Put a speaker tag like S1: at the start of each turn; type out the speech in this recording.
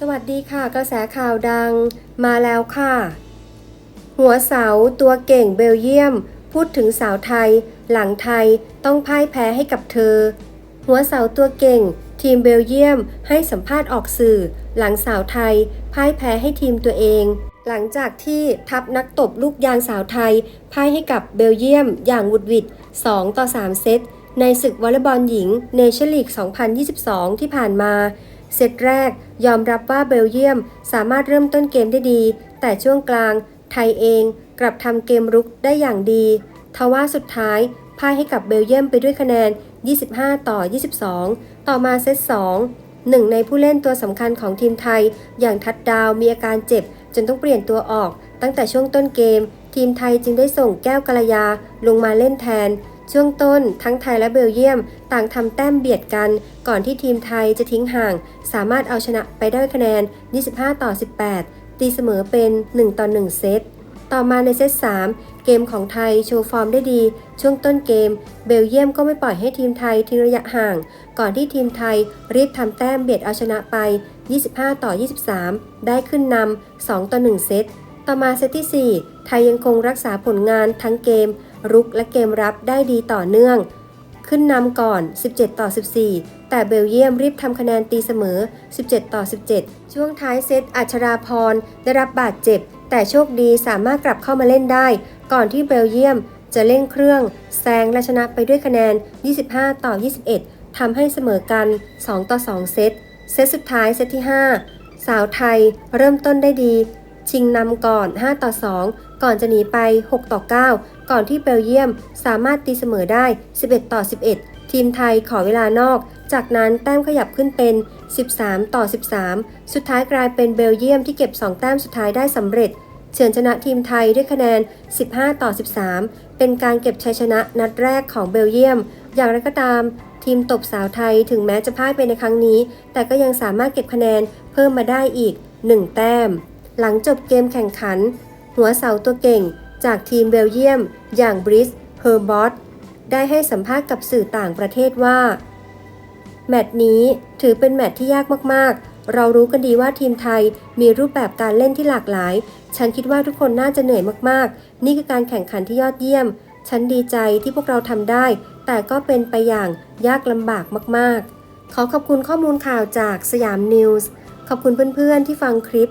S1: สวัสดีค่ะ กระแสข่าวดังมาแล้วค่ะ หัวเสาตัวเก่งเบลเยียม พูดถึงสาวไทย หลังไทยต้องพ่ายแพ้ให้กับเธอ หัวเสาตัวเก่ง ทีมเบลเยียมให้สัมภาษณ์ออกสื่อ หลังสาวไทย พ่ายแพ้ให้ทีมตัวเอง หลังจากที่ทัพนักตบลูกยางสาวไทย พ่ายให้กับเบลเยียม อย่างหวุดหวิด2ต่อ 3 เซตในศึกวอลเลย์บอลหญิงเนชั่นลีก 2022 ที่ผ่านมา เซตแรกยอมรับว่าเบลเยียมสามารถเริ่มต้นเกมได้ดี แต่ช่วงกลาง ไทยเองกลับทำเกมรุกได้อย่างดีทว่าสุดท้ายพ่ายให้กับเบลเยียมไปด้วยคะแนน 25 ต่อ 22 ต่อมาเซต 2หนึ่งในผู้เล่นตัวสำคัญของทีมไทย อย่างทัดดาวมีอาการเจ็บ จนต้องเปลี่ยนตัวออก ตั้งแต่ช่วงต้นเกม ทีมไทยจึงได้ส่งแก้วกระยาลงมาเล่นแทน ช่วงต้นทั้งไทยและเบลเยียม ต่างทำแต้มเบียดกัน ก่อนที่ทีมไทยจะทิ้งห่าง สามารถเอาชนะไปได้คะแนน 25 ต่อ 18 ตีเสมอเป็น 1 ต่อ 1 เซต ต่อมาในเซต 3 เกมของไทยโชว์ฟอร์มได้ดี ช่วงต้นเกม เบลเยียมก็ไม่ปล่อยให้ทีมไทยทิ้งระยะห่าง ก่อนที่ทีมไทยรีบทำแต้มเบียดเอาชนะไป 25 ต่อ 23 ได้ขึ้นนำ2ต่อ 1 เซต ต่อมาเซตที่ 4 ไทยยังคงรักษาผลงานทั้งเกม รุกและเกมรับได้ดีต่อเนื่อง ขึ้นนำก่อน 17 ต่อ 14 แต่เบลเยียมรีบทำคะแนนตีเสมอ 17 ต่อ 17 ช่วงท้ายเซตอัชราพรได้รับบาดเจ็บ แต่โชคดีสามารถกลับเข้ามาเล่นได้ ก่อนที่เบลเยียมจะเร่งเครื่องแซงและชนะไปด้วยคะแนน 25 ต่อ 21 ทำให้เสมอกัน 2 ต่อ 2 เซต เซตสุดท้ายเซตที่ 5 สาวไทยเริ่มต้นได้ดี ชิงนำก่อน 5 ต่อ 2 ก่อนจะหนีไป 6 ต่อ 9 ก่อนที่เบลเยียมสามารถตีเสมอได้ 11 ต่อ 11 ทีมไทยขอเวลานอก จากนั้นแต้มขยับขึ้นเป็น 13 ต่อ 13 สุดท้ายกลายเป็นเบลเยียมที่เก็บ 2 แต้มสุดท้ายได้สำเร็จ เฉือนชนะทีมไทยด้วยคะแนน 15 ต่อ 13 เป็นการเก็บชัยชนะนัดแรกของเบลเยียม อย่างไรก็ตามทีมตบสาวไทยถึงแม้จะพ่ายไปในครั้งนี้ แต่ก็ยังสามารถเก็บคะแนนเพิ่มมาได้อีก 1 แต้ม หลังจบเกมแข่งขัน หัวเสาตัวเก่งจากทีมเบลเยียม อย่างบริสเฮอร์บอตได้ให้สัมภาษณ์กับสื่อต่างประเทศว่า แมตช์นี้ถือเป็นแมตช์ที่ยากมากๆ เรารู้กันดีว่าทีมไทยมีรูปแบบการเล่นที่หลากหลาย ฉันคิดว่าทุกคนน่าจะเหนื่อยมากๆ นี่คือการแข่งขันที่ยอดเยี่ยม ฉันดีใจที่พวกเราทำได้ แต่ก็เป็นไปอย่างยากลำบากมากๆ ขอขอบคุณข้อมูลข่าวจากสยามนิวส์ ขอบคุณเพื่อนๆที่ฟังคลิป